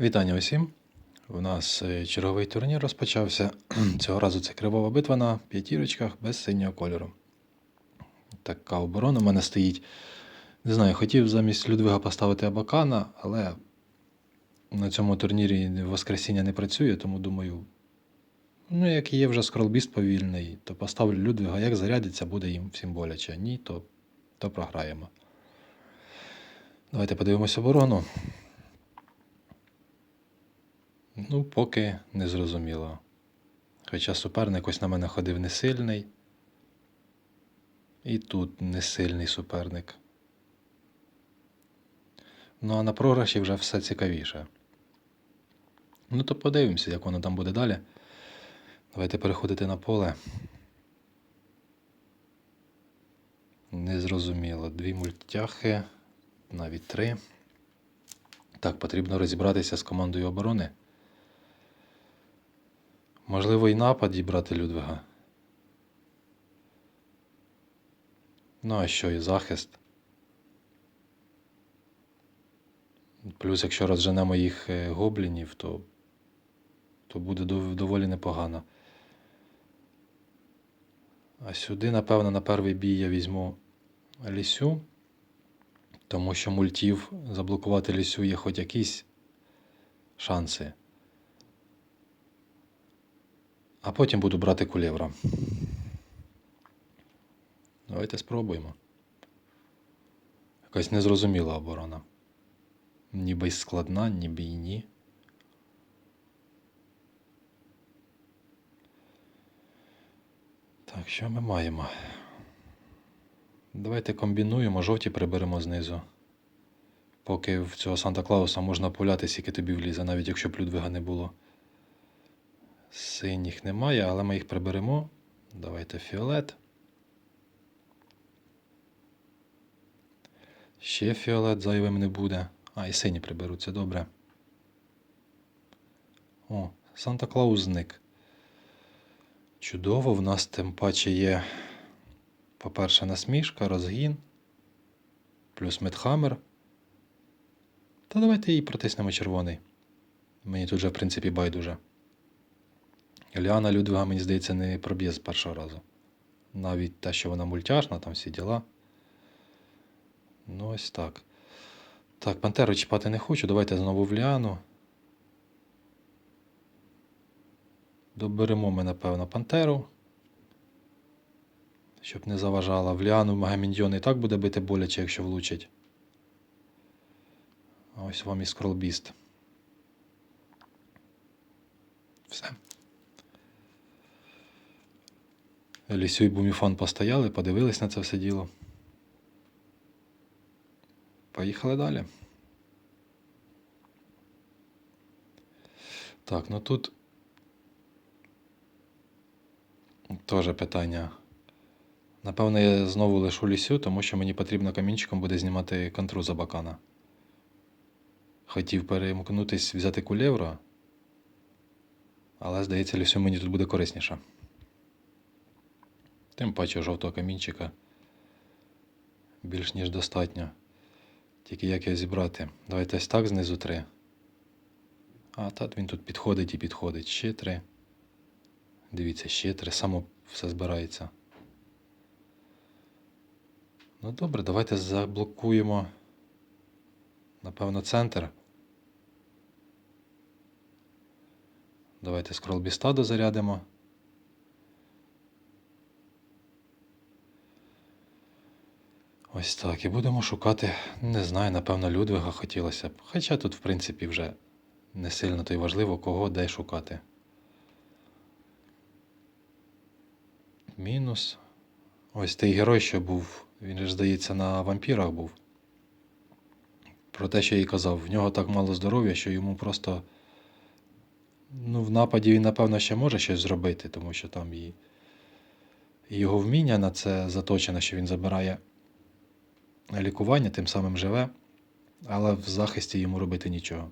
Вітання усім. У нас е, черговий турнір розпочався. Цього разу це кривова битва на п'ятірочках без синього кольору. Така оборона в мене стоїть. Не знаю, хотів замість Людвига поставити Абакана, але на цьому турнірі Воскресіння не працює, тому думаю, ну, як є вже скролбіст повільний, то поставлю Людвига, як зарядиться, буде їм всім боляче. Ні, то, то програємо. Давайте подивимось оборону. Ну, поки не зрозуміло. Хоча суперник ось на мене ходив не сильний. І тут не сильний суперник. Ну а на програші вже все цікавіше. Ну, то подивимося, як воно там буде далі. Давайте переходити на поле. Незрозуміло. Дві мультяхи, навіть три. Так, потрібно розібратися з командою оборони. Можливо, і напад дібрати Людвига. Ну, а що, і захист. Плюс, якщо розженемо їх е, гоблінів, то, то буде доволі непогано. А сюди, напевно, на перший бій я візьму лісю, тому що мультів заблокувати лісю є хоч якісь шанси. А потім буду брати кулєвра. Давайте спробуємо. Якась незрозуміла оборона. Ніби й складна, ніби й ні. Так, що ми маємо? Давайте комбінуємо, жовті приберемо знизу. Поки в цього Санта Клауса можна пуляти, скільки тобі влізе, навіть якщо б не було. Синіх немає, але ми їх приберемо. Давайте фіолет. Ще фіолет зайвим не буде. А, і сині приберуться, добре. О, Санта Клаус зник. Чудово, в нас тим паче є, по-перше, насмішка, розгін, плюс медхаммер. Та давайте її протиснемо червоний. Мені тут вже, в принципі, байдуже. Ліана Людвига, мені здається, не проб'є з першого разу. Навіть те, що вона мультяшна, там всі діла. Ну, ось так. Так, пантеру чіпати не хочу. Давайте знову в Ліану. Доберемо ми, напевно, пантеру. Щоб не заважала. В Ліану Магаміндьон і так буде бити боляче, якщо влучить. Ось вам і скролбіст. Все. Лісю і Буміфон постояли, подивились на це все діло. Поїхали далі. Так, ну тут теж питання. Напевно, я знову лишу лісю, тому що мені потрібно камінчиком буде знімати контру за бакана. Хотів перемкнутись, взяти кулєвра, але, здається, лісю мені тут буде корисніше. Тим паче жовтого камінчика більш ніж достатньо. Тільки як його зібрати? Давайте ось так знизу три. А, та він тут підходить і підходить. Ще три. Дивіться, ще три. Само все збирається. Ну добре, давайте заблокуємо. Напевно, центр. Давайте скролбіста дозарядимо. Ось так. І будемо шукати, не знаю, напевно, Людвига хотілося б. Хоча тут, в принципі, вже не сильно то й важливо, кого де шукати. Мінус. Ось той герой, що був, він ж, здається, на вампірах був. Про те, що я і казав, в нього так мало здоров'я, що йому просто. Ну, в нападі він, напевно, ще може щось зробити, тому що там і його вміння на це заточено, що він забирає лікування, тим самим живе, але в захисті йому робити нічого.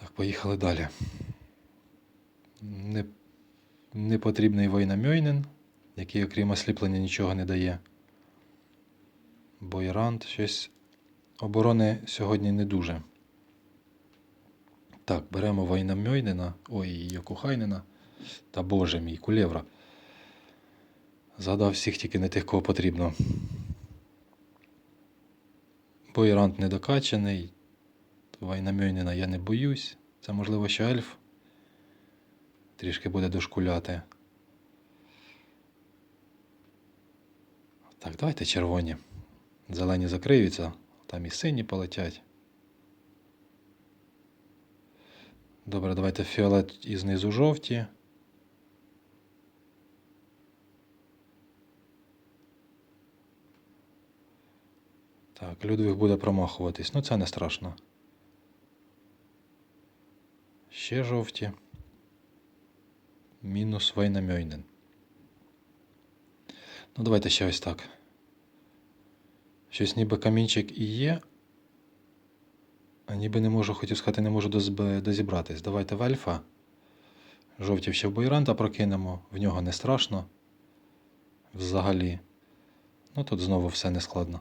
Так, поїхали далі. Не, непотрібний воїна Мьойнен, який, окрім осліплення, нічого не дає. Бойранд щось оборони сьогодні не дуже. Так, беремо Вайнамьойнена, ой, Йокухайнена. Та боже мій, кулєвра. Згадав всіх тільки не тих, кого потрібно. Бойрант недокачаний. Вайнамьойнена я не боюсь. Це можливо, що ельф. Трішки буде дошкуляти. Так, давайте червоні. Зелені закриються, там і сині полетять. Добре, давайте фіолет і знизу жовті. Так, Людвиг буде промахуватись. Ну це не страшно. Ще жовті. Мінус Вейнамьойнен. Ну, давайте ще ось так. Щось ніби камінчик і є. А ніби не можу, хотів сказати, не можу дозібратись. Давайте в альфа. Жовті ще в бойранта прокинемо, в нього не страшно. Взагалі. Ну тут знову все не складно.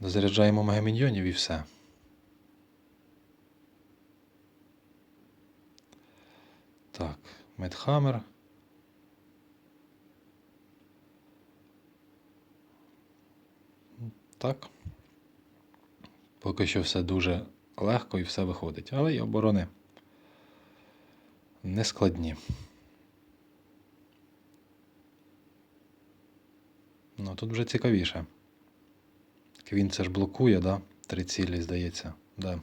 Дозаряджаємо мегаміньйонів і все. Так, Медхаммер. Так. Поки що все дуже легко і все виходить. Але й оборони не складні. Ну тут вже цікавіше. Квін це ж блокує, да? Три цілі, здається. Да.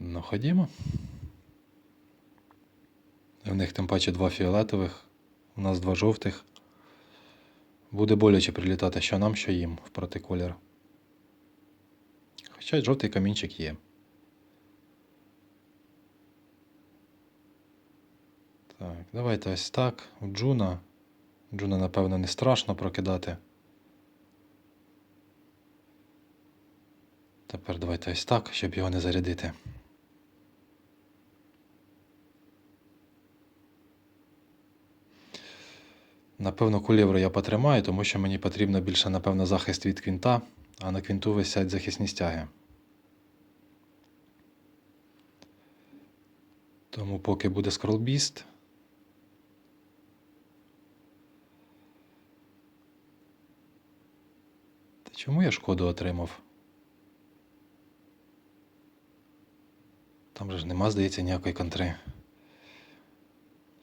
Ну, ходімо. В них тим паче два фіолетових, у нас два жовтих. Буде боляче прилітати що нам, що їм в протиколір. Хоча жовтий камінчик є. Так, давайте ось так. У Джуна. Джуна, напевно, не страшно прокидати. Тепер давайте ось так, щоб його не зарядити. Напевно, кулєвру я потримаю, тому що мені потрібно більше, напевно, захист від квінта, а на квінту висять захисні стяги. Тому поки буде скролбіст. Та чому я шкоду отримав? Там же ж нема, здається, ніякої контри.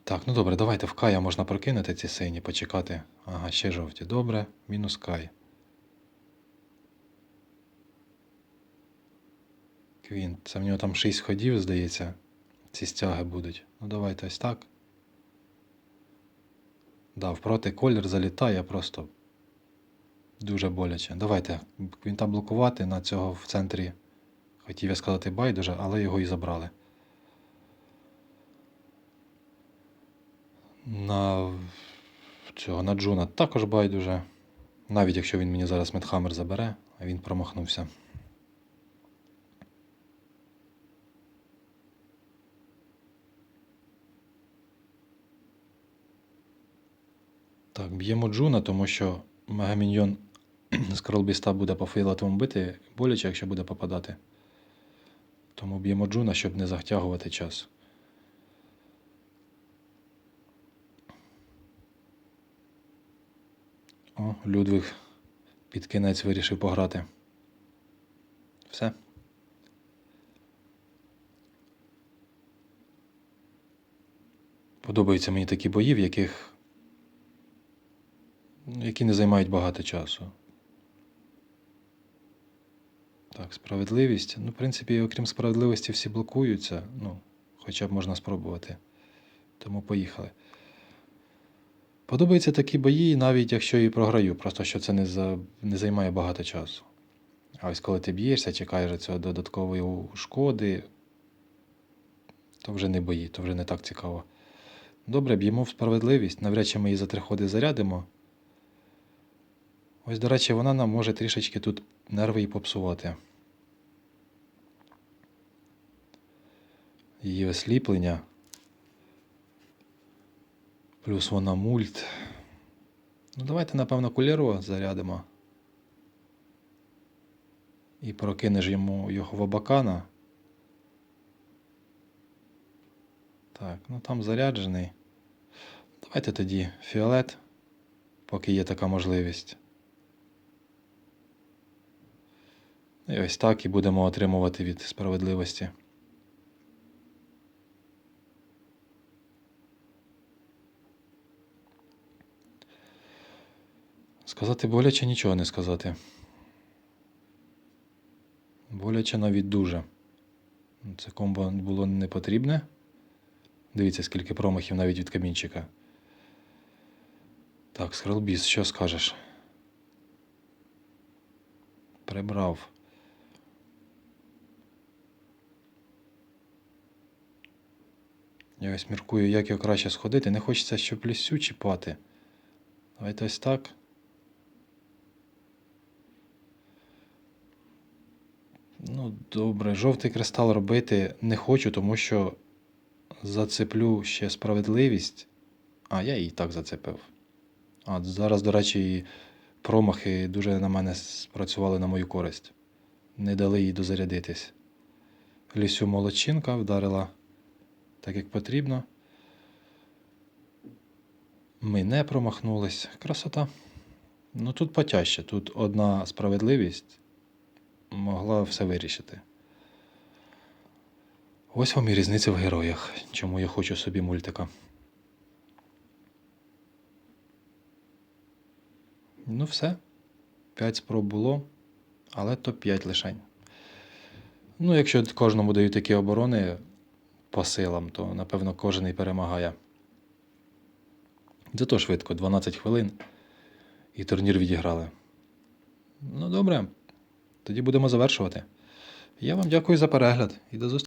Так, ну добре, давайте в Кая можна прокинути ці сині, почекати. Ага, ще жовті. Добре, мінус Кай. Квін. Це в нього там 6 ходів, здається. Ці стяги будуть. Ну давайте ось так. Да, впроти колір залітає просто дуже боляче. Давайте квінта блокувати на цього в центрі. Хотів я сказати байдуже, але його і забрали. На цього на Джуна також байдуже. Навіть якщо він мені зараз Медхаммер забере, а він промахнувся. Так, б'ємо Джуна, тому що Мегаміньйон з кролбіста буде по фіолетовому бити боляче, якщо буде попадати. Тому б'ємо Джуна, щоб не затягувати час. О, Людвиг під кінець вирішив пограти. Все. Подобаються мені такі бої, в яких які не займають багато часу. Так, справедливість. Ну, в принципі, окрім справедливості, всі блокуються. Ну, хоча б можна спробувати. Тому поїхали. Подобаються такі бої, навіть якщо і програю, просто що це не, за... не займає багато часу. А ось коли ти б'єшся, чекаєш цього додаткової шкоди, то вже не бої, то вже не так цікаво. Добре, б'ємо в справедливість. Навряд чи ми її за три ходи зарядимо. Ось, до речі, вона нам може трішечки тут нерви і попсувати. Її осліплення. Плюс вона мульт. Ну, давайте, напевно, куліру зарядимо. І прокинеш йому його в Абакана. Так, ну там заряджений. Давайте тоді фіолет, поки є така можливість. І ось так і будемо отримувати від справедливості. Сказати боляче нічого не сказати. Боляче навіть дуже. Це комбо було не потрібне. Дивіться, скільки промахів навіть від камінчика. Так, Скрелбіс, що скажеш? Прибрав. Я ось міркую, як його краще сходити. Не хочеться, щоб лісю чіпати. Давайте ось так. Ну, добре, жовтий кристал робити не хочу, тому що зацеплю ще справедливість. А, я її так зацепив. А, зараз, до речі, і промахи дуже на мене спрацювали на мою користь. Не дали їй дозарядитись. Лісю молодчинка вдарила так, як потрібно. Ми не промахнулись. Красота. Ну тут потяжче. Тут одна справедливість могла все вирішити. Ось вам і різниця в героях, чому я хочу собі мультика. Ну, все. П'ять спроб було, але то 5 лишень. Ну, якщо кожному дають такі оборони по силам, то напевно кожен і перемагає. Зато швидко, 12 хвилин, і турнір відіграли. Ну, добре, тоді будемо завершувати. Я вам дякую за перегляд і до зустрічі.